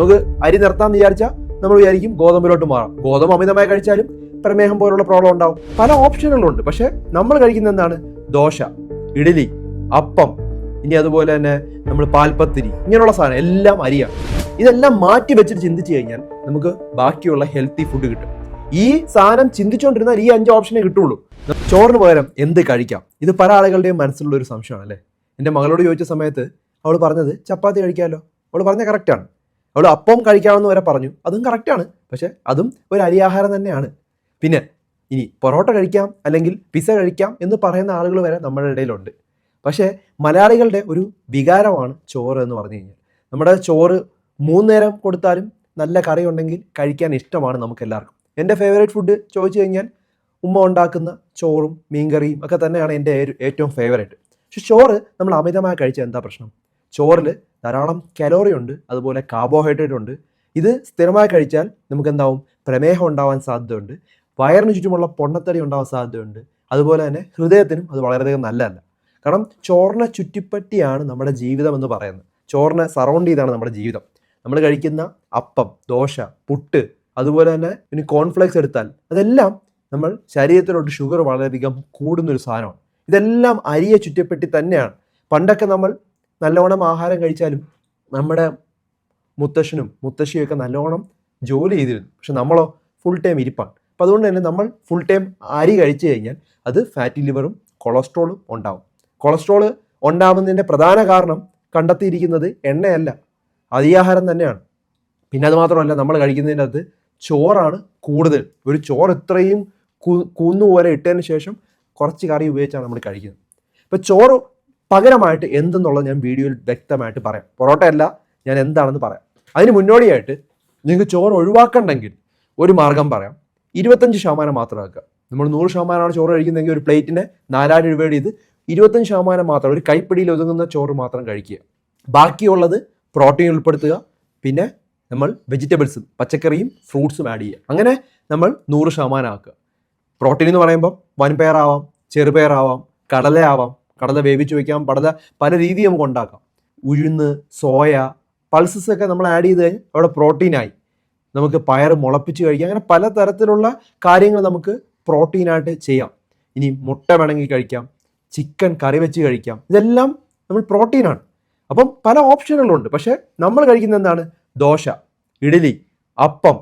നമുക്ക് അരി നിർത്താന്ന് വിചാരിച്ചാൽ നമ്മൾ വിചാരിക്കും ഗോതമ്പിലോട്ട് മാറാം. ഗോതമ്പ് അമിതമായി കഴിച്ചാലും പ്രമേഹം പോലുള്ള പ്രോബ്ലം ഉണ്ടാവും. പല ഓപ്ഷനുകളുണ്ട്. പക്ഷെ നമ്മൾ കഴിക്കുന്ന എന്താണ്? ദോശ ഇഡലി അപ്പം ഇനി അതുപോലെ തന്നെ നമ്മൾ പാൽപ്പത്തിരി ഇങ്ങനെയുള്ള സാധനം എല്ലാം അരിയാണ്. ഇതെല്ലാം മാറ്റി വെച്ചിട്ട് ചിന്തിച്ചു കഴിഞ്ഞാൽ നമുക്ക് ബാക്കിയുള്ള ഹെൽത്തി ഫുഡ് കിട്ടും. ഈ സാധനം ചിന്തിച്ചുകൊണ്ടിരുന്നാൽ ഈ അഞ്ച് ഓപ്ഷനേ കിട്ടുള്ളൂ. ചോറിന് പകരം എന്ത് കഴിക്കാം? ഇത് പല ആളുകളുടെയും മനസ്സിലുള്ള ഒരു സംശയമാണ് അല്ലേ എന്റെ മകളോട് ചോദിച്ച സമയത്ത് അവൾ പറഞ്ഞത് ചപ്പാത്തി കഴിക്കാമല്ലോ അവൾ പറഞ്ഞ കറക്റ്റാണ് അവൾ അപ്പം കഴിക്കാമെന്ന് വരെ പറഞ്ഞു. അതും കറക്റ്റാണ് പക്ഷേ അതും ഒരു അരിയാഹാരം തന്നെയാണ്. പിന്നെ ഇനി പൊറോട്ട കഴിക്കാം അല്ലെങ്കിൽ പിസ കഴിക്കാം എന്ന് പറയുന്ന ആളുകൾ വരെ നമ്മുടെ ഇടയിലുണ്ട്. പക്ഷേ മലയാളികളുടെ ഒരു വികാരമാണ് ചോറ് എന്ന് പറഞ്ഞു കഴിഞ്ഞാൽ. നമ്മുടെ ചോറ് മൂന്നേരം കൊടുത്താലും നല്ല കറി ഉണ്ടെങ്കിൽ കഴിക്കാൻ ഇഷ്ടമാണ് നമുക്ക് എല്ലാവർക്കും. എന്റെ ഫേവറേറ്റ് ഫുഡ് ചോദിച്ചു കഴിഞ്ഞാൽ ഉമ്മ ഉണ്ടാക്കുന്ന ചോറും മീൻകറിയും ഒക്കെ തന്നെയാണ് എന്റെ ഏറ്റവും ഫേവറേറ്റ് പക്ഷെ ചോറ് നമ്മൾ അമിതമായി കഴിച്ചാൽ എന്താ പ്രശ്നം? ചോറിൽ ധാരാളം കലോറി ഉണ്ട് അതുപോലെ കാർബോഹൈഡ്രേറ്റ് ഉണ്ട്. ഇത് സ്ഥിരമായി കഴിച്ചാൽ നമുക്ക് എന്താവും പ്രമേഹം ഉണ്ടാവാൻ സാധ്യതയുണ്ട്. വയറിന് ചുറ്റുമുള്ള പൊണ്ണത്തടി ഉണ്ടാവാൻ സാധ്യതയുണ്ട്. അതുപോലെ തന്നെ ഹൃദയത്തിനും അത് വളരെയധികം നല്ലതല്ല. കാരണം ചോറിനെ ചുറ്റിപ്പറ്റിയാണ് നമ്മുടെ ജീവിതം എന്ന് പറയുന്നത്. ചോറിനെ സറൗണ്ട് ചെയ്താണ് നമ്മുടെ ജീവിതം. നമ്മൾ കഴിക്കുന്ന അപ്പം ദോശ പുട്ട് അതുപോലെ തന്നെ ഇനി കോൺഫ്ലേക്സ് എടുത്താൽ അതെല്ലാം നമ്മൾ ശരീരത്തിലോട്ട് ഷുഗർ വളരെയധികം കൂടുന്നൊരു സാധനമാണ്. ഇതെല്ലാം അരിയെ ചുറ്റിപ്പറ്റി തന്നെയാണ്. പണ്ടൊക്കെ നമ്മൾ നല്ലോണം ആഹാരം കഴിച്ചാലും നമ്മുടെ മുത്തശ്ശനും മുത്തശ്ശിയും ഒക്കെ നല്ലോണം ജോലി ചെയ്തിരുന്നു. പക്ഷെ നമ്മളോ ഫുൾ ടൈം ഇരിപ്പാണ്. അപ്പോൾ അതുകൊണ്ട് തന്നെ നമ്മൾ ഫുൾ ടൈം അരി കഴിച്ചു കഴിഞ്ഞാൽ അത് ഫാറ്റി ലിവറും കൊളസ്ട്രോളും ഉണ്ടാവും. കൊളസ്ട്രോൾ ഉണ്ടാവുന്നതിന്റെ പ്രധാന കാരണം കണ്ടെത്തിയിരിക്കുന്നത് എണ്ണയല്ല. അരിയാഹാരം തന്നെയാണ്. പിന്നെ അത് മാത്രമല്ല നമ്മൾ കഴിക്കുന്നതിന്റെ അകത്ത് ചോറാണ് കൂടുതൽ. ഒരു ചോറ് ഇത്രയും കൂ കൂന്നുപോലെ ഇട്ടതിന് ശേഷം കുറച്ച് കറി ഉപയോഗിച്ചാണ് നമ്മൾ കഴിക്കുന്നത്. ഇപ്പോൾ ചോറ് പകരമായിട്ട് എന്തെന്നുള്ളത് ഞാൻ വീഡിയോയിൽ വ്യക്തമായിട്ട് പറയാം. പൊറോട്ടയല്ല ഞാൻ എന്താണെന്ന് പറയാം. അതിന് മുന്നോടിയായിട്ട് നിങ്ങൾക്ക് ചോറ് ഒഴിവാക്കണ്ടെങ്കിൽ ഒരു മാർഗം പറയാം. ഇരുപത്തഞ്ച് ശതമാനം മാത്രം ആക്കുക. നമ്മൾ നൂറ് ശതമാനമാണ് ചോറ് കഴിക്കുന്നതെങ്കിൽ ഒരു പ്ലേറ്റിനെ നാലായിട്ട് ഡിവൈഡ് ചെയ്ത് ഇരുപത്തഞ്ച് ശതമാനം മാത്രം ഒരു കൈപ്പിടിയിൽ ഒതുങ്ങുന്ന ചോറ് മാത്രം കഴിക്കുക. ബാക്കിയുള്ളത് പ്രോട്ടീൻ ഉൾപ്പെടുത്തുക. പിന്നെ നമ്മൾ വെജിറ്റബിൾസും പച്ചക്കറിയും ഫ്രൂട്ട്സും ആഡ് ചെയ്യുക. അങ്ങനെ നമ്മൾ നൂറ് ശതമാനം ആക്കുക. പ്രോട്ടീൻ എന്ന് പറയുമ്പം വൻപയറാവാം ചെറുപയറാവാം കടലയാവാം കടല വേവിച്ച് വയ്ക്കാം കടല പല രീതി നമുക്ക് ഉണ്ടാക്കാം. ഉഴുന്ന് സോയ പൾസസ് ഒക്കെ നമ്മൾ ആഡ് ചെയ്ത് കഴിഞ്ഞാൽ അവിടെ പ്രോട്ടീനായി നമുക്ക് പയർ മുളപ്പിച്ച് കഴിക്കാം. അങ്ങനെ പല തരത്തിലുള്ള കാര്യങ്ങൾ നമുക്ക് പ്രോട്ടീനായിട്ട് ചെയ്യാം. ഇനി മുട്ട വേണമെങ്കിൽ കഴിക്കാം ചിക്കൻ കറി വെച്ച് കഴിക്കാം. ഇതെല്ലാം നമ്മൾ പ്രോട്ടീനാണ് അപ്പം പല ഓപ്ഷനുകളുണ്ട് പക്ഷേ നമ്മൾ കഴിക്കുന്ന എന്താണ്? ദോശ ഇഡലി അപ്പം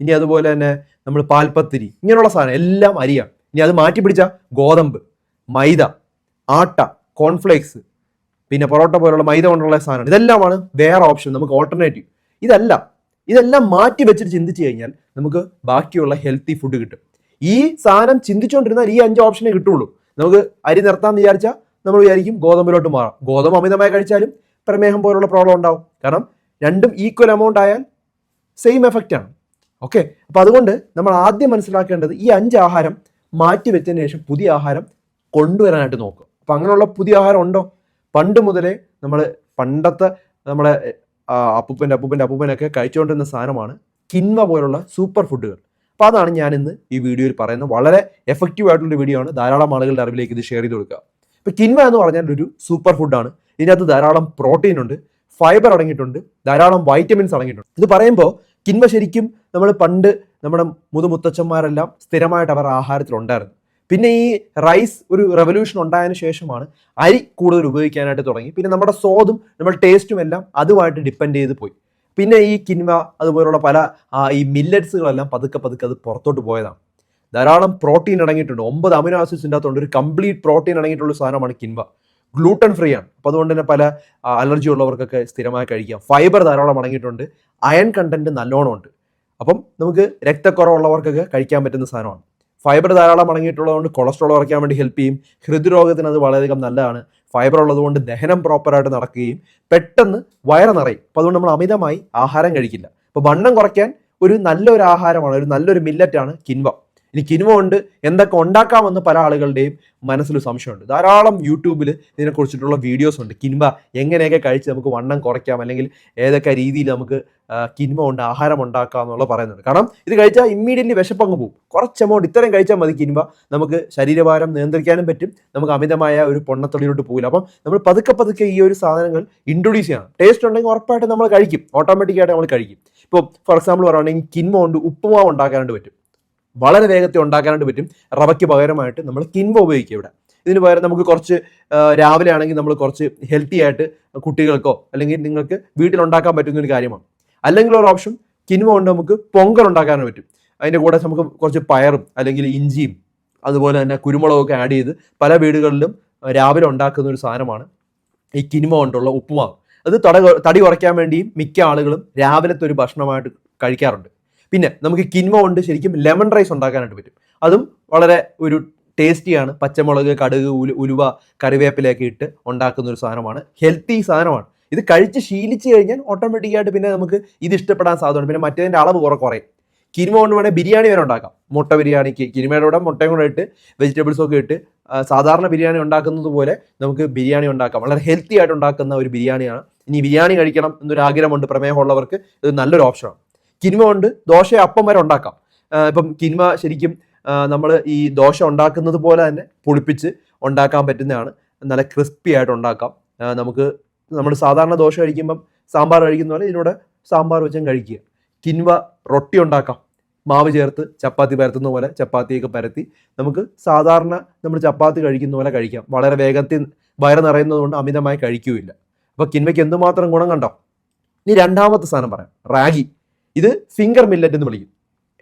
ഇനി അതുപോലെ തന്നെ നമ്മൾ പാൽപ്പത്തിരി ഇങ്ങനെയുള്ള സാധനം എല്ലാം അരിയാണ്. ഇനി അത് മാറ്റി പിടിച്ച ഗോതമ്പ് മൈദ ആട്ട കോൺഫ്ലേക്സ് പിന്നെ പൊറോട്ട പോലുള്ള മൈദ കൊണ്ടുള്ള സാധനം ഇതെല്ലാമാണ് വേറെ ഓപ്ഷൻ നമുക്ക് ഓൾട്ടർനേറ്റീവ് ഇതല്ല ഇതെല്ലാം മാറ്റി വെച്ചിട്ട് ചിന്തിച്ചു കഴിഞ്ഞാൽ നമുക്ക് ബാക്കിയുള്ള ഹെൽത്തി ഫുഡ് കിട്ടും. ഈ സാധനം ചിന്തിച്ചുകൊണ്ടിരുന്നാൽ ഈ അഞ്ച് ഓപ്ഷനെ കിട്ടുള്ളൂ. നമുക്ക് അരി നിർത്താമെന്ന് വിചാരിച്ചാൽ നമ്മൾ വിചാരിക്കും ഗോതമ്പിലോട്ട് മാറാം. ഗോതമ്പ് അമിതമായി കഴിച്ചാലും പ്രമേഹം പോലുള്ള പ്രോബ്ലം ഉണ്ടാവും. കാരണം രണ്ടും ഈക്വൽ എമൗണ്ട് ആയാൽ സെയിം എഫക്റ്റ് ആണ്. ഓക്കെ അപ്പോൾ അതുകൊണ്ട് നമ്മൾ ആദ്യം മനസ്സിലാക്കേണ്ടത് ഈ അഞ്ച് ആഹാരം മാറ്റി വെച്ചതിന് ശേഷം പുതിയ ആഹാരം കൊണ്ടുവരാനായിട്ട് നോക്കുക. അപ്പോൾ അങ്ങനെയുള്ള പുതിയ ആഹാരം ഉണ്ടോ? പണ്ട് മുതലേ നമ്മൾ പണ്ടത്തെ നമ്മളെ അപ്പൂപ്പന്റെ അപ്പൂപ്പന്റെ അപ്പൂപ്പനൊക്കെ കഴിച്ചുകൊണ്ടിരുന്ന സാധനമാണ് കിൻവ പോലുള്ള സൂപ്പർ ഫുഡുകൾ. അപ്പോൾ അതാണ് ഞാൻ ഇന്ന് ഈ വീഡിയോയിൽ പറയുന്നത്. വളരെ എഫക്റ്റീവ് ആയിട്ടുള്ള വീഡിയോ ആണ്. ധാരാളം ആളുകളുടെ അറിവിലേക്ക് ഇത് ഷെയർ ചെയ്ത് കൊടുക്കുക. ഇപ്പോൾ കിൻവ എന്ന് പറഞ്ഞാൽ ഒരു സൂപ്പർ ഫുഡാണ്. ഇതിനകത്ത് ധാരാളം പ്രോട്ടീൻ ഉണ്ട് ഫൈബർ അടങ്ങിയിട്ടുണ്ട് ധാരാളം വൈറ്റമിൻസ് അടങ്ങിയിട്ടുണ്ട്. ഇത് പറയുമ്പോൾ കിൻവ ശരിക്കും നമ്മൾ പണ്ട് നമ്മുടെ മുതുമുത്തച്ഛന്മാരെല്ലാം സ്ഥിരമായിട്ട് അവർ ആഹാരത്തിലുണ്ടായിരുന്നു. പിന്നെ ഈ റൈസ് ഒരു റെവല്യൂഷൻ ഉണ്ടായതിനു ശേഷമാണ് അരി കൂടുതൽ ഉപയോഗിക്കാനായിട്ട് തുടങ്ങി. പിന്നെ നമ്മുടെ സ്വാദും നമ്മുടെ ടേസ്റ്റും എല്ലാം അതുമായിട്ട് ഡിപ്പെൻഡ് ചെയ്ത് പോയി. പിന്നെ ഈ കിൻവ അതുപോലുള്ള പല ഈ മില്ലറ്റ്സുകളെല്ലാം പതുക്കെ പതുക്കെ അത് പുറത്തോട്ട് പോയതാണ്. ധാരാളം പ്രോട്ടീൻ അടങ്ങിയിട്ടുണ്ട്. ഒമ്പത് അമിനോ ആസിഡ്സിന്റെ അകത്തുണ്ട് ഒരു കംപ്ലീറ്റ് പ്രോട്ടീൻ അടങ്ങിയിട്ടുള്ള സാധനമാണ് കിൻവ ഗ്ലൂട്ടൺ ഫ്രീ ആണ്. അപ്പോൾ അതുകൊണ്ട് തന്നെ പല അലർജി ഉള്ളവർക്കൊക്കെ സ്ഥിരമായി കഴിക്കാം. ഫൈബർ ധാരാളം അടങ്ങിയിട്ടുണ്ട്. അയൺ കണ്ടന്റ് നല്ലോണം ഉണ്ട്. അപ്പം നമുക്ക് രക്തക്കുറവുള്ളവർക്കൊക്കെ കഴിക്കാൻ പറ്റുന്ന സാധനമാണ്. ഫൈബർ ധാരാളം അടങ്ങിയിട്ടുള്ളതുകൊണ്ട് കൊളസ്ട്രോൾ കുറയ്ക്കാൻ വേണ്ടി ഹെൽപ്പ് ചെയ്യും. ഹൃദ്രോഗത്തിന് അത് വളരെയധികം നല്ലതാണ്. ഫൈബർ ഉള്ളതുകൊണ്ട് ദഹനം പ്രോപ്പറായിട്ട് നടക്കുകയും പെട്ടെന്ന് വയറ് നിറയും. അപ്പോൾ അതുകൊണ്ട് നമ്മൾ അമിതമായി ആഹാരം കഴിക്കില്ല. അപ്പോൾ വണ്ണം കുറയ്ക്കാൻ ഒരു നല്ലൊരു ആഹാരമാണ് ഒരു നല്ലൊരു മില്ലറ്റാണ് കിൻവ. ഇനി കിനുവ ഉണ്ട്? എന്തൊക്കെ ഉണ്ടാക്കാമെന്ന് പല ആളുകളുടെയും മനസ്സിൽ സംശയമുണ്ട്. ധാരാളം യൂട്യൂബിൽ ഇതിനെക്കുറിച്ചിട്ടുള്ള വീഡിയോസ് ഉണ്ട്. കിൻവ എങ്ങനെയൊക്കെ കഴിച്ച് നമുക്ക് വണ്ണം കുറയ്ക്കാം? അല്ലെങ്കിൽ ഏതൊക്കെ രീതിയിൽ നമുക്ക് കിൻവ കൊണ്ട് ആഹാരം ഉണ്ടാക്കാം എന്നുള്ള പറയുന്നുണ്ട്. കാരണം ഇത് കഴിച്ചാൽ ഇമ്മീഡിയറ്റ്ലി വിശപ്പങ്ങ് പോകും. കുറച്ച് എമൗണ്ട് ഇത്രയും കഴിച്ചാൽ മതി കിൻവ. നമുക്ക് ശരീരഭാരം നിയന്ത്രിക്കാനും പറ്റും. നമുക്ക് അമിതമായ ഒരു പൊണ്ണത്തൊളിയിലോട്ട് പോകില്ല. അപ്പം നമ്മൾ പതുക്കെ പതുക്കെ ഈ ഒരു സാധനങ്ങൾ ഇൻട്രൊഡ്യൂസ് ചെയ്യണം. ടേസ്റ്റ് ഉണ്ടെങ്കിൽ ഉറപ്പായിട്ട് നമ്മൾ കഴിക്കും. ഓട്ടോമാറ്റിക്കായിട്ട് നമ്മൾ കഴിക്കും. ഇപ്പോൾ ഫോർ എക്സാമ്പിൾ പറയുകയാണെങ്കിൽ കിൻമ കൊണ്ട് ഉപ്പുമാവ് ഉണ്ടാക്കാനായിട്ട് പറ്റും. വളരെ വേഗത്തിൽ ഉണ്ടാക്കാനായിട്ട് പറ്റും. റവയ്ക്ക് പകരമായിട്ട് നമ്മൾ കിൻവ ഉപയോഗിക്കുക ഇവിടെ. ഇതിന് പകരം നമുക്ക് കുറച്ച് രാവിലെ ആണെങ്കിൽ നമ്മൾ കുറച്ച് ഹെൽത്തി ആയിട്ട് കുട്ടികൾക്കോ അല്ലെങ്കിൽ നിങ്ങൾക്ക് വീട്ടിൽ ഉണ്ടാക്കാൻ പറ്റുന്ന ഒരു കാര്യമാണ്. അല്ലെങ്കിൽ ഒരു ഓപ്ഷൻ കിൻവ കൊണ്ട് നമുക്ക് പൊങ്കൽ ഉണ്ടാക്കാനും പറ്റും. അതിന്റെ കൂടെ നമുക്ക് കുറച്ച് പയറും അല്ലെങ്കിൽ ഇഞ്ചിയും അതുപോലെ തന്നെ കുരുമുളകൊക്കെ ആഡ് ചെയ്ത് പല വീടുകളിലും രാവിലെ ഉണ്ടാക്കുന്ന ഒരു സാധനമാണ് ഈ കിനിമ കൊണ്ടുള്ള ഉപ്പുമാവ്. അത് തട തടി കുറയ്ക്കാൻ വേണ്ടിയും മിക്ക ആളുകളും രാവിലത്തെ ഒരു ഭക്ഷണമായിട്ട് കഴിക്കാറുണ്ട്. പിന്നെ നമുക്ക് കിൻവ കൊണ്ട് ശരിക്കും ലെമൺ റൈസ് ഉണ്ടാക്കാനായിട്ട് പറ്റും. അതും വളരെ ഒരു ടേസ്റ്റിയാണ് പച്ചമുളക് കടുക് ഉലു ഉലുവ കറിവേപ്പിലയൊക്കെ ഇട്ട് ഉണ്ടാക്കുന്ന ഒരു സാധനമാണ്. ഹെൽത്തി സാധനമാണ്. ഇത് കഴിച്ച് ശീലിച്ച് കഴിഞ്ഞാൽ ഓട്ടോമാറ്റിക്കായിട്ട് പിന്നെ നമുക്ക് ഇത് ഇഷ്ടപ്പെടാൻ സാധ്യതയുണ്ട്. പിന്നെ മറ്റേതിന്റെ അളവ് കുറെ കുറയും. കിനിമ കൊണ്ട് വേണേൽ ബിരിയാണി വരെ ഉണ്ടാക്കാം. മുട്ട ബിരിയാണിക്ക് കിനിമയുടെ കൂടെ മുട്ടയും കൂടെ ഇട്ട് വെജിറ്റബിൾസ് ഒക്കെ ഇട്ട് സാധാരണ ബിരിയാണി ഉണ്ടാക്കുന്നത് പോലെ നമുക്ക് ബിരിയാണി ഉണ്ടാക്കാം. വളരെ ഹെൽത്തി ആയിട്ട് ഉണ്ടാക്കുന്ന ഒരു ബിരിയാണിയാണ്. ഇനി ബിരിയാണി കഴിക്കണം എന്നൊരു ആഗ്രഹമുണ്ട് പ്രമേഹമുള്ളവർക്ക് ഇത് നല്ലൊരു ഓപ്ഷനാണ് കിനിമ കൊണ്ട് ദോശ അപ്പം വരെ ഉണ്ടാക്കാം. ഇപ്പം കിനിമ ശരിക്കും നമ്മൾ ഈ ദോശ ഉണ്ടാക്കുന്നത് പോലെ തന്നെ പുളിപ്പിച്ച് ഉണ്ടാക്കാൻ പറ്റുന്നതാണ്. നല്ല ക്രിസ്പി ആയിട്ട് ഉണ്ടാക്കാം. നമുക്ക് നമ്മൾ സാധാരണ ദോശ കഴിക്കുമ്പം സാമ്പാർ കഴിക്കുന്ന പോലെ ഇതിലൂടെ സാമ്പാർ വെച്ചും കഴിക്കുക. കിൻവ റൊട്ടി ഉണ്ടാക്കാം. മാവ് ചേർത്ത് ചപ്പാത്തി പരത്തുന്ന പോലെ ചപ്പാത്തിയൊക്കെ പരത്തി നമുക്ക് സാധാരണ നമ്മൾ ചപ്പാത്തി കഴിക്കുന്ന പോലെ കഴിക്കാം. വളരെ വേഗത്തിൽ വയറ് നിറയുന്നതുകൊണ്ട് അമിതമായി കഴിക്കുകയില്ല അപ്പോൾ കിൻവയ്ക്ക് എന്തുമാത്രം ഗുണം കണ്ടോ? ഇനി രണ്ടാമത്തെ സാധനം പറയാം. റാഗി. ഇത് ഫിംഗർ മില്ലറ്റ് എന്ന് വിളിക്കും.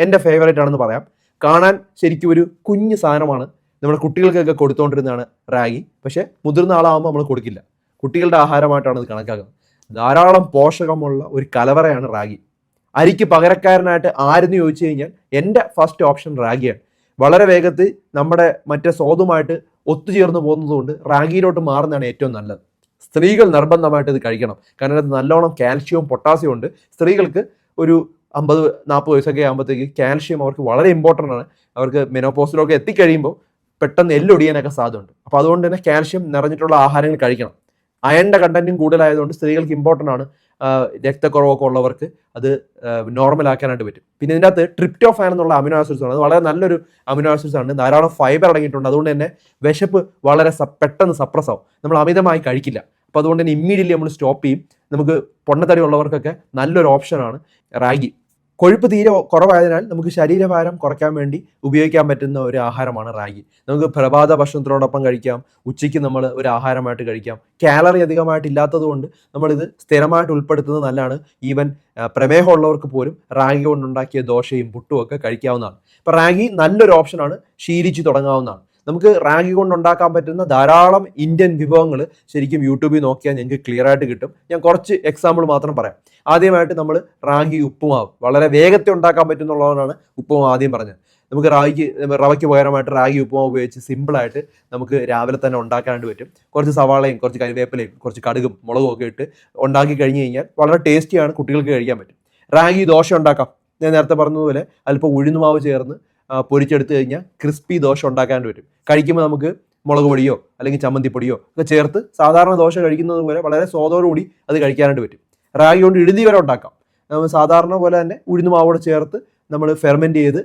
എന്റെ ഫേവറേറ്റ് ആണെന്ന് പറയാം. കാണാൻ ശരിക്കും ഒരു കുഞ്ഞു സാധനമാണ്. നമ്മുടെ കുട്ടികൾക്കൊക്കെ കൊടുത്തുകൊണ്ടിരുന്നതാണ് റാഗി. പക്ഷേ മുതിർന്ന ആളാകുമ്പോൾ നമ്മൾ കൊടുക്കില്ല. കുട്ടികളുടെ ആഹാരമായിട്ടാണ് ഇത് കണക്കാക്കുന്നത്. ധാരാളം പോഷകമുള്ള ഒരു കലവറയാണ് റാഗി. അരിക്ക് പകരക്കാരനായിട്ട് ആരെന്ന് ചോദിച്ചു കഴിഞ്ഞാൽ എന്റെ ഫസ്റ്റ് ഓപ്ഷൻ റാഗിയാണ്. വളരെ വേഗത്തിൽ നമ്മുടെ മറ്റേ സ്വാദുമായിട്ട് ഒത്തുചേർന്ന് പോകുന്നതുകൊണ്ട് റാഗിയിലോട്ട് മാറുന്നതാണ് ഏറ്റവും നല്ലത്. സ്ത്രീകൾ നിർബന്ധമായിട്ട് ഇത് കഴിക്കണം. കാരണം അത് നല്ലോണം കാൽഷ്യവും പൊട്ടാസ്യവും ഉണ്ട്. സ്ത്രീകൾക്ക് ഒരു അമ്പത് നാൽപ്പത് വയസ്സൊക്കെ ആകുമ്പോഴത്തേക്ക് കാൽഷ്യം അവർക്ക് വളരെ ഇമ്പോർട്ടന്റ് ആണ്. അവർക്ക് മെനോപോസിലൊക്കെ എത്തിക്കഴിയുമ്പോൾ പെട്ടെന്ന് എല്ലൊടിയാനൊക്കെ സാധ്യതയുണ്ട്. അപ്പോൾ അതുകൊണ്ട് തന്നെ കാൽഷ്യം നിറഞ്ഞിട്ടുള്ള ആഹാരങ്ങൾ കഴിക്കണം. അയണിന്റെ കണ്ടന്റും കൂടുതലായതുകൊണ്ട് സ്ത്രീകൾക്ക് ഇമ്പോർട്ടന്റ് ആണ്. രക്തക്കുറവൊക്കെ ഉള്ളവർക്ക് അത് നോർമൽ ആക്കാനായിട്ട് പറ്റും. പിന്നെ ഇതിന്റെ അകത്ത് ട്രിപ്റ്റോഫാൻ എന്നുള്ള അമിനോ ആസിഡ്സ് ആണ്. അത് വളരെ നല്ലൊരു അമിനോ ആസിഡ്സ് ആണ്. ധാരാളം ഫൈബർ അടങ്ങിയിട്ടുണ്ട്. അതുകൊണ്ട് തന്നെ വിശപ്പ് വളരെ പെട്ടെന്ന് സപ്രസ് ആവും. നമ്മൾ അമിതമായി കഴിക്കില്ല. അപ്പോൾ അതുകൊണ്ട് തന്നെ ഇമ്മീഡിയറ്റ്ലി നമ്മൾ സ്റ്റോപ്പ് ചെയ്യും. നമുക്ക് പൊണ്ണത്തടി ഉള്ളവർക്കൊക്കെ നല്ലൊരു ഓപ്ഷനാണ് റാഗി. കൊഴുപ്പ് തീരെ കുറവായതിനാൽ നമുക്ക് ശരീരഭാരം കുറയ്ക്കാൻ വേണ്ടി ഉപയോഗിക്കാൻ പറ്റുന്ന ഒരു ആഹാരമാണ് റാഗി. നമുക്ക് പ്രഭാത ഭക്ഷണത്തിനോടൊപ്പം കഴിക്കാം ഉച്ചയ്ക്ക് നമ്മൾ ഒരു ആഹാരമായിട്ട് കഴിക്കാം. കാലറി അധികമായിട്ട് ഇല്ലാത്തതുകൊണ്ട് നമ്മളിത് സ്ഥിരമായിട്ട് ഉൾപ്പെടുത്തുന്നത് നല്ലതാണ്. ഈവൻ പ്രമേഹമുള്ളവർക്ക് പോലും റാഗി കൊണ്ടുണ്ടാക്കിയ ദോശയും പുട്ടും ഒക്കെ കഴിക്കാവുന്നതാണ്. അപ്പോൾ റാഗി നല്ലൊരു ഓപ്ഷനാണ് ശീലിച്ച് തുടങ്ങാവുന്നതാണ്. നമുക്ക് റാഗി കൊണ്ട് ഉണ്ടാക്കാൻ പറ്റുന്ന ധാരാളം ഇന്ത്യൻ വിഭവങ്ങൾ ശരിക്കും യൂട്യൂബിൽ നോക്കിയാൽ ഞങ്ങൾക്ക് ക്ലിയർ ആയിട്ട് കിട്ടും. ഞാൻ കുറച്ച് എക്സാമ്പിൾ മാത്രം പറയാം. ആദ്യമായിട്ട് നമ്മൾ റാഗി ഉപ്പുമാവ്. വളരെ വേഗത്തിൽ ഉണ്ടാക്കാൻ പറ്റുന്നുള്ളതാണ് ഉപ്പുമാവ് ആദ്യം പറഞ്ഞത്. നമുക്ക് റാഗിക്ക് റവയ്ക്ക് പകരമായിട്ട് റാഗി ഉപ്പുമാവ് ഉപയോഗിച്ച് സിമ്പിളായിട്ട് നമുക്ക് രാവിലെ തന്നെ ഉണ്ടാക്കാനായിട്ട് പറ്റും. കുറച്ച് സവാളയും കുറച്ച് കരിവേപ്പിലയും കുറച്ച് കടുകും മുളകും ഒക്കെ ഇട്ട് ഉണ്ടാക്കി കഴിഞ്ഞ് കഴിഞ്ഞാൽ വളരെ ടേസ്റ്റിയാണ് കുട്ടികൾക്ക് കഴിക്കാൻ പറ്റും. റാഗി ദോശ ഉണ്ടാക്കാം. ഞാൻ നേരത്തെ പറഞ്ഞതുപോലെ അല്പം ഉഴുന്നുമാവ് ചേർന്ന് പൊരിച്ചെടുത്ത് കഴിഞ്ഞാൽ ക്രിസ്പി ദോശ ഉണ്ടാക്കാൻ വരും കഴിക്കുമ്പോൾ നമുക്ക് മുളക് പൊടിയോ അല്ലെങ്കിൽ ചമ്മന്തിപ്പൊടിയോ ഒക്കെ ചേർത്ത് സാധാരണ ദോശ കഴിക്കുന്നത് പോലെ വളരെ സ്വാദോടുകൂടി അത് കഴിക്കാനായിട്ട് പറ്റും. റാഗി കൊണ്ട് ഇഴുതി വരെ ഉണ്ടാക്കാം. നമ്മൾ സാധാരണ പോലെ തന്നെ ഉഴുന്നുമാവോട് ചേർത്ത് നമ്മൾ ഫെർമെന്റ് ചെയ്ത്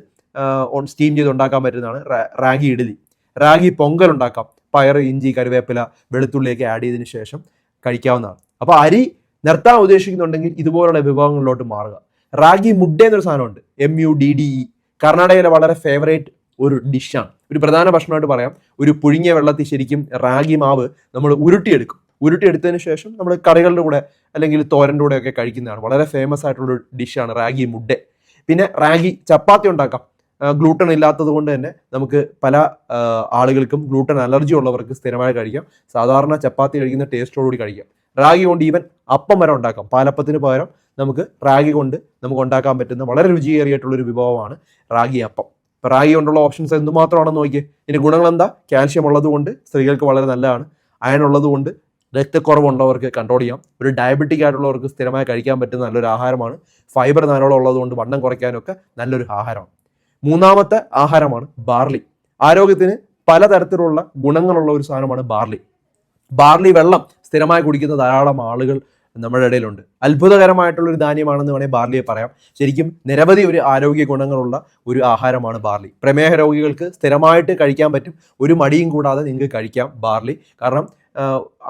സ്റ്റീം ചെയ്ത് ഉണ്ടാക്കാൻ പറ്റുന്നതാണ് റാഗി ഇഡ്ഡലി. റാഗി പൊങ്കൽ ഉണ്ടാക്കാം. പയർ ഇഞ്ചി കറിവേപ്പില വെളുത്തുള്ളിയൊക്കെ ആഡ് ചെയ്തതിന് ശേഷം കഴിക്കാവുന്നതാണ്. അപ്പോൾ അരി നിർത്താൻ ഉദ്ദേശിക്കുന്നുണ്ടെങ്കിൽ ഇതുപോലുള്ള വിഭവങ്ങളിലോട്ട് മാറുക. റാഗി മുഡ്ഡ എന്നൊരു സാധനമുണ്ട്. M U D D E കർണാടകയിലെ വളരെ ഫേവറേറ്റ് ഒരു ഡിഷാണ് ഒരു പ്രധാന ഭക്ഷണമായിട്ട് പറയാം. ഒരു പുഴുങ്ങിയ വെള്ളത്തിൽ ശരിക്കും റാഗി മാവ് നമ്മൾ ഉരുട്ടിയെടുക്കും. ഉരുട്ടിയെടുത്തതിന് ശേഷം നമ്മൾ കറികളുടെ കൂടെ അല്ലെങ്കിൽ തോരന്റെ കൂടെ ഒക്കെ കഴിക്കുന്നതാണ്. വളരെ ഫേമസ് ആയിട്ടുള്ള ഡിഷാണ് റാഗി മുഡ്ഡ പിന്നെ റാഗി ചപ്പാത്തി ഉണ്ടാക്കാം. ഗ്ലൂട്ടൺ ഇല്ലാത്തത് കൊണ്ട് തന്നെ നമുക്ക് പല ആളുകൾക്കും ഗ്ലൂട്ടൺ അലർജി ഉള്ളവർക്ക് സ്ഥിരമായി കഴിക്കാം. സാധാരണ ചപ്പാത്തി കഴിക്കുന്ന ടേസ്റ്റോടുകൂടി കഴിക്കാം. റാഗി കൊണ്ട് ഈവൻ അപ്പം വരെ ഉണ്ടാക്കാം. പാലപ്പത്തിന് പകരം നമുക്ക് റാഗി കൊണ്ട് നമുക്ക് ഉണ്ടാക്കാൻ പറ്റുന്ന വളരെ രുചിയേറിയിട്ടുള്ളൊരു വിഭവമാണ് റാഗി അപ്പം. ഇപ്പം റാഗി കൊണ്ടുള്ള ഓപ്ഷൻസ് എന്തുമാത്രമാണെന്ന് നോക്കിയേ. ഇതിന്റെ ഗുണങ്ങൾ എന്താ കാൽഷ്യം ഉള്ളതുകൊണ്ട് സ്ത്രീകൾക്ക് വളരെ നല്ലതാണ്. അയൺ ഉള്ളതുകൊണ്ട് രക്തക്കുറവുള്ളവർക്ക് കൺട്രോൾ ചെയ്യാം. ഒരു ഡയബറ്റിക് ആയിട്ടുള്ളവർക്ക് സ്ഥിരമായി കഴിക്കാൻ പറ്റുന്ന നല്ലൊരു ആഹാരമാണ്. ഫൈബർ ധാരാളം ഉള്ളതുകൊണ്ട് വണ്ണം കുറയ്ക്കാനൊക്കെ നല്ലൊരു ആഹാരമാണ്. മൂന്നാമത്തെ ആഹാരമാണ് ബാർലി ആരോഗ്യത്തിന് പലതരത്തിലുള്ള ഗുണങ്ങളുള്ള ഒരു സാധനമാണ് ബാർലി ബാർലി വെള്ളം സ്ഥിരമായി കുടിക്കുന്ന ധാരാളം ആളുകൾ നമ്മുടെ ഇടയിലുണ്ട്. അത്ഭുതകരമായിട്ടുള്ള ഒരു ധാന്യമാണെന്ന് വേണമെങ്കിൽ ബാർലിയെ പറയാം. ശരിക്കും നിരവധി ഒരു ആരോഗ്യ ഗുണങ്ങളുള്ള ഒരു ആഹാരമാണ് ബാർലി. പ്രമേഹ രോഗികൾക്ക് സ്ഥിരമായിട്ട് കഴിക്കാൻ പറ്റും. ഒരു മടിയും കൂടാതെ നിങ്ങൾക്ക് കഴിക്കാം ബാർലി. കാരണം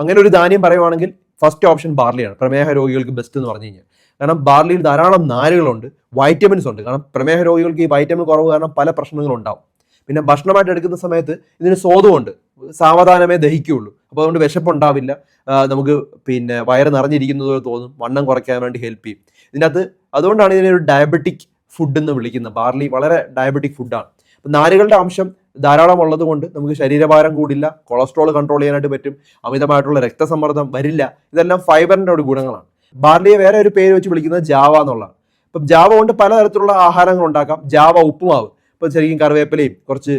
അങ്ങനെ ഒരു ധാന്യം പറയുവാണെങ്കിൽ ഫസ്റ്റ് ഓപ്ഷൻ ബാർലിയാണ്. പ്രമേഹ രോഗികൾക്ക് ബെസ്റ്റ് എന്ന് പറഞ്ഞു കഴിഞ്ഞാൽ. കാരണം ബാർലിയിൽ ധാരാളം നാരുകളുണ്ട് വൈറ്റമിൻസ് ഉണ്ട്. കാരണം പ്രമേഹ രോഗികൾക്ക് ഈ വൈറ്റമിൻ കുറവ് കാരണം പല പ്രശ്നങ്ങളും ഉണ്ടാവും പിന്നെ ഭക്ഷണമായിട്ട് എടുക്കുന്ന സമയത്ത് ഇതിന് സ്വാദുമുണ്ട്. സാവധാനമേ ദഹിക്കുകയുള്ളൂ. അപ്പോൾ അതുകൊണ്ട് വിശപ്പുണ്ടാവില്ല. നമുക്ക് പിന്നെ വയറ് നിറഞ്ഞിരിക്കുന്നത് തോന്നും. വണ്ണം കുറയ്ക്കാൻ വേണ്ടി ഹെൽപ്പ് ചെയ്യും. ഇതിനകത്ത് അതുകൊണ്ടാണ് ഇതിനെ ഒരു ഡയബറ്റിക് ഫുഡ് എന്ന് വിളിക്കുന്നത്. ബാർലി വളരെ ഡയബറ്റിക് ഫുഡാണ് അപ്പം നാരുകളുടെ അംശം ധാരാളം ഉള്ളത് കൊണ്ട് നമുക്ക് ശരീരഭാരം കൂടില്ല കൊളസ്ട്രോൾ കൺട്രോൾ ചെയ്യാനായിട്ട് പറ്റും അമിതമായിട്ടുള്ള രക്തസമ്മർദ്ദം വരില്ല. ഇതെല്ലാം ഫൈബറിന്റെ ഒരു ഗുണങ്ങളാണ്. ബാർലിയെ വേറെ ഒരു പേര് വെച്ച് വിളിക്കുന്നത് ജാവ എന്നുള്ളതാണ്. അപ്പം ജാവ കൊണ്ട് പലതരത്തിലുള്ള ആഹാരങ്ങൾ ഉണ്ടാക്കാം. ജാവ ഉപ്പുമാവ്. ഇപ്പം ശരിക്കും കറിവേപ്പിലയും കുറച്ച്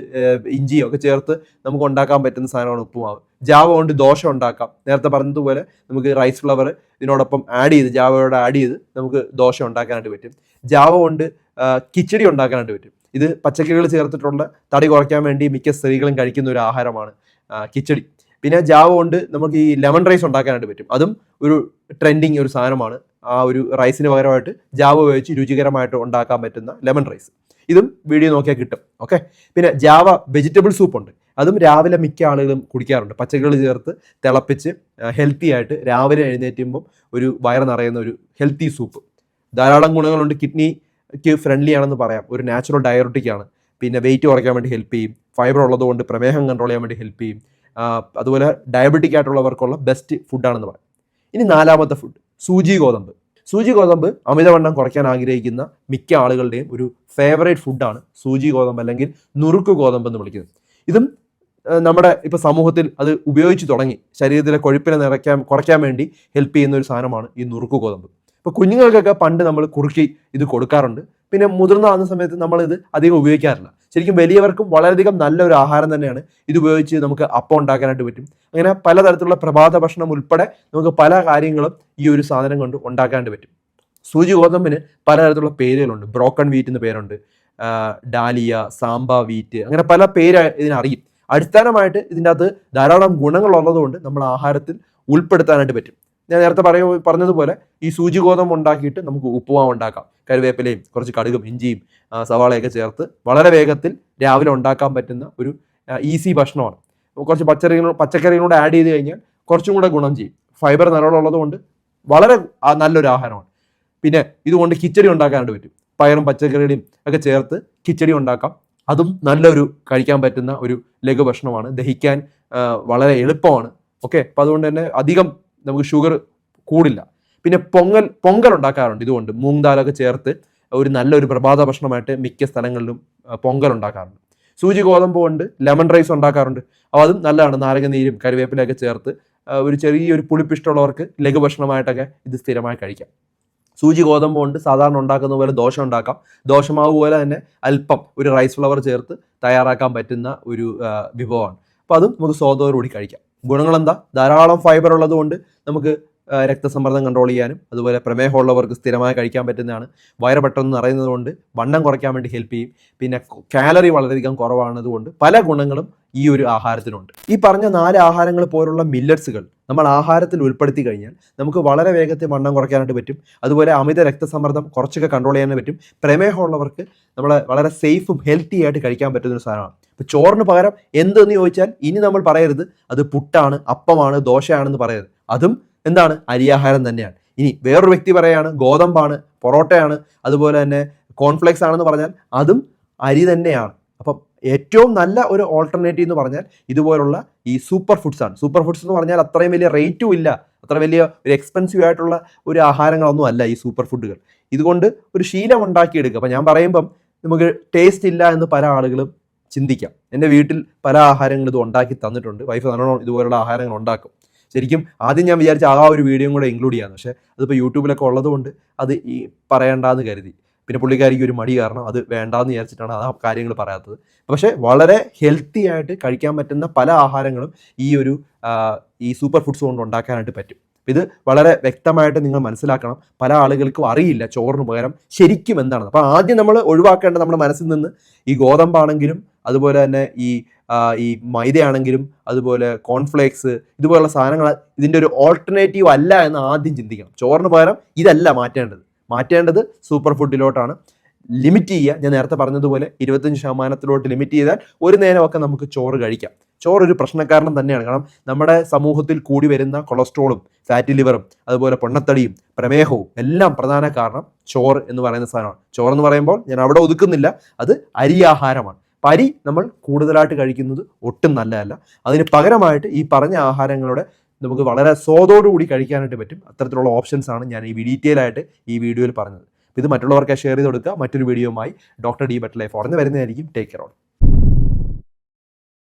ഇഞ്ചിയും ഒക്കെ ചേർത്ത് നമുക്ക് ഉണ്ടാക്കാൻ പറ്റുന്ന സാധനമാണ് ഉപ്പുമാവ്. ജാവ കൊണ്ട് ദോശ ഉണ്ടാക്കാം. നേരത്തെ പറഞ്ഞതുപോലെ നമുക്ക് റൈസ് ഫ്ലവർ ഇതിനോടൊപ്പം ആഡ് ചെയ്ത് ജാവയോട് ആഡ് ചെയ്ത് നമുക്ക് ദോശ ഉണ്ടാക്കാനായിട്ട് പറ്റും. ജാവ കൊണ്ട് കിച്ചടി ഉണ്ടാക്കാനായിട്ട് പറ്റും. ഇത് പച്ചക്കറികൾ ചേർത്തിട്ടുള്ള തടി കുറയ്ക്കാൻ വേണ്ടി മിക്ക സ്ത്രീകളും കഴിക്കുന്ന ഒരു ആഹാരമാണ് കിച്ചടി. പിന്നെ ജാവ കൊണ്ട് നമുക്ക് ഈ ലെമൺ റൈസ് ഉണ്ടാക്കാനായിട്ട് പറ്റും. അതും ഒരു ട്രെൻഡിങ് ഒരു സാധനമാണ്. ആ ഒരു റൈസിന് പകരമായിട്ട് ജാവ ഉപയോഗിച്ച് രുചികരമായിട്ട് ഉണ്ടാക്കാൻ പറ്റുന്ന ലെമൺ റൈസ്. ഇതും വീഡിയോ നോക്കിയാൽ കിട്ടും. ഓക്കെ? പിന്നെ ജാവ വെജിറ്റബിൾ സൂപ്പ് ഉണ്ട് അതും രാവിലെ മിക്ക ആളുകളും കുടിക്കാറുണ്ട്. പച്ചക്കറികൾ ചേർത്ത് തിളപ്പിച്ച് ഹെൽത്തി ആയിട്ട് രാവിലെ എഴുന്നേറ്റുമ്പം ഒരു വയറ് നിറയുന്ന ഒരു ഹെൽത്തി സൂപ്പ് ധാരാളം ഗുണങ്ങളുണ്ട്. കിഡ്നിക്ക് ഫ്രണ്ട്ലി ആണെന്ന് പറയാം. ഒരു നാച്ചുറൽ ഡയറോട്ടിക് ആണ്. പിന്നെ വെയിറ്റ് കുറയ്ക്കാൻ വേണ്ടി ഹെൽപ്പ് ചെയ്യും. ഫൈബർ ഉള്ളതുകൊണ്ട് പ്രമേഹം കൺട്രോൾ ചെയ്യാൻ വേണ്ടി ഹെൽപ്പ് ചെയ്യും. അതുപോലെ ഡയബറ്റിക് ആയിട്ടുള്ളവർക്കുള്ള ബെസ്റ്റ് ഫുഡാണെന്ന് പറയാം. ഇനി നാലാമത്തെ ഫുഡ് സൂചി ഗോതമ്പ്. സൂചി ഗോതമ്പ് അമിതവണ്ണം കുറയ്ക്കാൻ ആഗ്രഹിക്കുന്ന മിക്ക ആളുകളുടെയും ഒരു ഫേവറേറ്റ് ഫുഡാണ് സൂചി ഗോതമ്പ് അല്ലെങ്കിൽ നുറുക്ക് ഗോതമ്പ് എന്ന് വിളിക്കുന്നത്. ഇതും നമ്മുടെ ഇപ്പോൾ സമൂഹത്തിൽ അത് ഉപയോഗിച്ച് തുടങ്ങി. ശരീരത്തിലെ കൊഴുപ്പിനെ നിറയ്ക്കാൻ കുറയ്ക്കാൻ വേണ്ടി ഹെൽപ്പ് ചെയ്യുന്ന ഒരു സാധനമാണ് ഈ നുറുക്ക് ഗോതമ്പ്. ഇപ്പോൾ കുഞ്ഞുങ്ങൾക്കൊക്കെ പണ്ട് നമ്മൾ കുറുക്കി ഇത് കൊടുക്കാറുണ്ട്. പിന്നെ മുതിർന്ന ആകുന്ന സമയത്ത് നമ്മൾ ഇത് അധികം ഉപയോഗിക്കാറില്ല. ശരിക്കും വലിയവർക്കും വളരെയധികം നല്ലൊരു ആഹാരം തന്നെയാണ് ഇത് ഉപയോഗിച്ച് നമുക്ക് അപ്പം ഉണ്ടാക്കാനായിട്ട് പറ്റും. അങ്ങനെ പലതരത്തിലുള്ള പ്രഭാത ഭക്ഷണം ഉൾപ്പെടെ നമുക്ക് പല കാര്യങ്ങളും ഈ ഒരു സാധനം കൊണ്ട് ഉണ്ടാക്കാനായിട്ട് പറ്റും. സൂചി ഗോതമ്പിന് പലതരത്തിലുള്ള പേരുകളുണ്ട്. ബ്രോക്കൺ വീറ്റ് എന്ന പേരുണ്ട്. ഡാലിയ സാമ്പാ വീറ്റ് അങ്ങനെ പല പേര് ഇതിനറിയും. അടിസ്ഥാനമായിട്ട് ഇതിന്റെ അകത്ത് ധാരാളം ഗുണങ്ങൾ ഉള്ളതുകൊണ്ട് നമ്മൾ ആഹാരത്തിൽ ഉൾപ്പെടുത്താനായിട്ട് പറ്റും. ഞാൻ നേരത്തെ പറയ പറഞ്ഞതുപോലെ ഈ സൂചി ഗോതമ്പ് ഉണ്ടാക്കിയിട്ട് നമുക്ക് ഉപ്പുമാവ് ഉണ്ടാക്കാം. കരുവേപ്പിലയും കുറച്ച് കടുകും ഇഞ്ചിയും സവാളയൊക്കെ ചേർത്ത് വളരെ വേഗത്തിൽ രാവിലെ ഉണ്ടാക്കാൻ പറ്റുന്ന ഒരു ഈസി ഭക്ഷണമാണ്. കുറച്ച് പച്ചക്കറികൾ കൂടെ ആഡ് ചെയ്ത് കഴിഞ്ഞാൽ കുറച്ചും കൂടെ ഗുണം ചെയ്യും. ഫൈബർ നല്ലോണം ഉള്ളതുകൊണ്ട് വളരെ നല്ലൊരു ആഹാരമാണ്. പിന്നെ ഇതുകൊണ്ട് കിച്ചടി ഉണ്ടാക്കാനായിട്ട് പറ്റും. പയറും പച്ചക്കറിയുടെയും ഒക്കെ ചേർത്ത് കിച്ചടി ഉണ്ടാക്കാം. അതും നല്ലൊരു കഴിക്കാൻ പറ്റുന്ന ഒരു ലഘുഭക്ഷണമാണ് ദഹിക്കാൻ വളരെ എളുപ്പമാണ്. ഓക്കെ അപ്പം അതുകൊണ്ട് തന്നെ അധികം നമുക്ക് ഷുഗർ കൂടില്ല. പിന്നെ പൊങ്ങൽ പൊങ്കൽ ഉണ്ടാക്കാറുണ്ട് ഇതുകൊണ്ട്. മൂങ് ദാലൊക്കെ ചേർത്ത് ഒരു നല്ലൊരു പ്രഭാത ഭക്ഷണമായിട്ട് മിക്ക സ്ഥലങ്ങളിലും പൊങ്കൽ ഉണ്ടാക്കാറുണ്ട്. സൂചി ഗോതമ്പ് കൊണ്ട് ലെമൺ റൈസ് ഉണ്ടാക്കാറുണ്ട്. അപ്പോൾ അതും നല്ലതാണ്. നാരങ്ങ നീരും കറിവേപ്പിലൊക്കെ ചേർത്ത് ഒരു ചെറിയൊരു പുളിപ്പിഷ്ടമുള്ളവർക്ക് ലഘുഭക്ഷണമായിട്ടൊക്കെ ഇത് സ്ഥിരമായി കഴിക്കാം. സൂചി ഗോതമ്പ് കൊണ്ട് സാധാരണ ഉണ്ടാക്കുന്ന പോലെ ദോശ ഉണ്ടാക്കാം. ദോശമാവ് പോലെ തന്നെ അല്പം ഒരു റൈസ് ഫ്ലവർ ചേർത്ത് തയ്യാറാക്കാൻ പറ്റുന്ന ഒരു വിഭവമാണ്. അപ്പോൾ അതും നമുക്ക് സ്വാദോടുകൂടി കഴിക്കാം. ഗുണങ്ങൾ എന്താ ധാരാളം ഫൈബർ ഉള്ളതുകൊണ്ട് നമുക്ക് രക്തസമ്മർദ്ദം കൺട്രോൾ ചെയ്യാനും അതുപോലെ പ്രമേഹമുള്ളവർക്ക് സ്ഥിരമായി കഴിക്കാൻ പറ്റുന്നതാണ്. വയറ് പെട്ടെന്ന് നിറയുന്നത് കൊണ്ട് വണ്ണം കുറയ്ക്കാൻ വേണ്ടി ഹെൽപ്പ് ചെയ്യും. പിന്നെ കാലറി വളരെയധികം കുറവാണതുകൊണ്ട് പല ഗുണങ്ങളും ഈ ഒരു ആഹാരത്തിനുണ്ട്. ഈ പറഞ്ഞ നാല് ആഹാരങ്ങൾ പോലുള്ള മില്ലറ്റ്സുകൾ നമ്മൾ ആഹാരത്തിൽ ഉൾപ്പെടുത്തി കഴിഞ്ഞാൽ നമുക്ക് വളരെ വേഗത്തിൽ വണ്ണം കുറയ്ക്കാനായിട്ട് പറ്റും. അതുപോലെ അമിത രക്തസമ്മർദ്ദം കുറച്ചൊക്കെ കൺട്രോൾ ചെയ്യാൻ പറ്റും. പ്രമേഹമുള്ളവർക്ക് നമ്മൾ വളരെ സേഫും ഹെൽത്തി ആയിട്ട് കഴിക്കാൻ പറ്റുന്ന ഒരു സാധനമാണ്. ഇപ്പോൾ ചോറിന് പകരം എന്തെന്ന് ചോദിച്ചാൽ ഇനി നമ്മൾ പറയരുത് അത് പുട്ടാണ് അപ്പമാണ് ദോശയാണെന്ന് പറയരുത്. അതും എന്താണ്? അരിയാഹാരം തന്നെയാണ്. ഇനി വേറൊരു വ്യക്തി പറയാണ് ഗോതമ്പാണ് പൊറോട്ടയാണ് അതുപോലെ തന്നെ കോൺഫ്ലെക്സ് ആണെന്ന് പറഞ്ഞാൽ അതും അരി തന്നെയാണ്. അപ്പം ഏറ്റവും നല്ല ഒരു ഓൾട്ടർനേറ്റീവ് എന്ന് പറഞ്ഞാൽ ഇതുപോലുള്ള ഈ സൂപ്പർ ഫുഡ്സ് ആണ്. സൂപ്പർ ഫുഡ്സ് എന്ന് പറഞ്ഞാൽ അത്രയും വലിയ റേറ്റും ഇല്ല. അത്ര വലിയ ഒരു എക്സ്പെൻസീവ് ആയിട്ടുള്ള ഒരു ആഹാരങ്ങളൊന്നും അല്ല ഈ സൂപ്പർ ഫുഡുകൾ ഇതുകൊണ്ട് ഒരു ശീലം ഉണ്ടാക്കിയെടുക്കുക. അപ്പം ഞാൻ പറയുമ്പം നമുക്ക് ടേസ്റ്റ് ഇല്ല എന്ന് പല ആളുകളും ചിന്തിക്കാം. എന്റെ വീട്ടിൽ പല ആഹാരങ്ങളും ഇത് ഉണ്ടാക്കി തന്നിട്ടുണ്ട്. വൈഫ് നല്ലോണം ഇതുപോലുള്ള ആഹാരങ്ങൾ ഉണ്ടാക്കും. ശരിക്കും ആദ്യം ഞാൻ വിചാരിച്ച ആ ഒരു വീഡിയോയും കൂടെ ഇൻക്ലൂഡ് ചെയ്യാമെന്ന് പക്ഷേ അതിപ്പോൾ യൂട്യൂബിലൊക്കെ ഉള്ളതുകൊണ്ട് അത് ഈ പറയണ്ടെന്ന് കരുതി. പിന്നെ പുള്ളിക്കാരിക്ക് ഒരു മടി കാരണം അത് വേണ്ടാന്ന് വിചാരിച്ചിട്ടാണ് ആ കാര്യങ്ങൾ പറയാത്തത്. പക്ഷേ വളരെ ഹെൽത്തി ആയിട്ട് കഴിക്കാൻ പറ്റുന്ന പല ആഹാരങ്ങളും ഈ ഒരു ഈ സൂപ്പർ ഫുഡ്സ് കൊണ്ട് ഉണ്ടാക്കാനായിട്ട് പറ്റും. ഇത് വളരെ വ്യക്തമായിട്ട് നിങ്ങൾ മനസ്സിലാക്കണം. പല ആളുകൾക്കും അറിയില്ല ചോറിന് പകരം ശരിക്കും എന്താണ് അപ്പോൾ ആദ്യം നമ്മൾ ഒഴിവാക്കേണ്ട നമ്മുടെ മനസ്സിൽ നിന്ന് ഈ ഗോതമ്പാണെങ്കിലും അതുപോലെ തന്നെ ഈ ഈ മൈദയാണെങ്കിലും അതുപോലെ കോൺഫ്ലേക്സ് ഇതുപോലുള്ള സാധനങ്ങൾ ഇതിന്റെ ഒരു ഓൾട്ടർനേറ്റീവ് അല്ല എന്ന് ആദ്യം ചിന്തിക്കണം. ചോറിന് പകരം ഇതല്ല മാറ്റേണ്ടത്. മാറ്റേണ്ടത് സൂപ്പർ ഫുഡിലോട്ടാണ് ലിമിറ്റ് ചെയ്യുക. ഞാൻ നേരത്തെ പറഞ്ഞതുപോലെ ഇരുപത്തഞ്ച് ശതമാനത്തിലോട്ട് ലിമിറ്റ് ചെയ്താൽ ഒരു നേരമൊക്കെ നമുക്ക് ചോറ് കഴിക്കാം. ചോറ് ഒരു പ്രശ്നക്കാരണം തന്നെയാണ്. കാരണം നമ്മുടെ സമൂഹത്തിൽ കൂടി വരുന്ന കൊളസ്ട്രോളും ഫാറ്റി ലിവറും അതുപോലെ പൊണ്ണത്തടിയും പ്രമേഹവും എല്ലാം പ്രധാന കാരണം ചോറ് എന്ന് പറയുന്ന സാധനമാണ്. ചോറ് എന്ന് പറയുമ്പോൾ ഞാൻ അവിടെ ഒതുക്കുന്നില്ല. അത് അരിയാഹാരമാണ് പരി നമ്മൾ കൂടുതലായിട്ട് കഴിക്കുന്നത് ഒട്ടും നല്ലതല്ല. അതിന് പകരമായിട്ട് ഈ പറഞ്ഞ ആഹാരങ്ങളുടെ നമുക്ക് വളരെ സ്വാദോടുകൂടി കഴിക്കാനായിട്ട് പറ്റും. അത്തരത്തിലുള്ള ഓപ്ഷൻസ് ആണ് ഞാൻ ഈ ഡീറ്റെയിൽ ആയിട്ട് ഈ വീഡിയോയിൽ പറഞ്ഞത്. ഇത് മറ്റുള്ളവർക്ക് ഷെയർ ചെയ്ത് കൊടുക്കുക. മറ്റൊരു വീഡിയോയുമായി ഡോക്ടർ ഡി ബട്ട് ലൈഫ് വരുന്നതായിരിക്കും. Take care on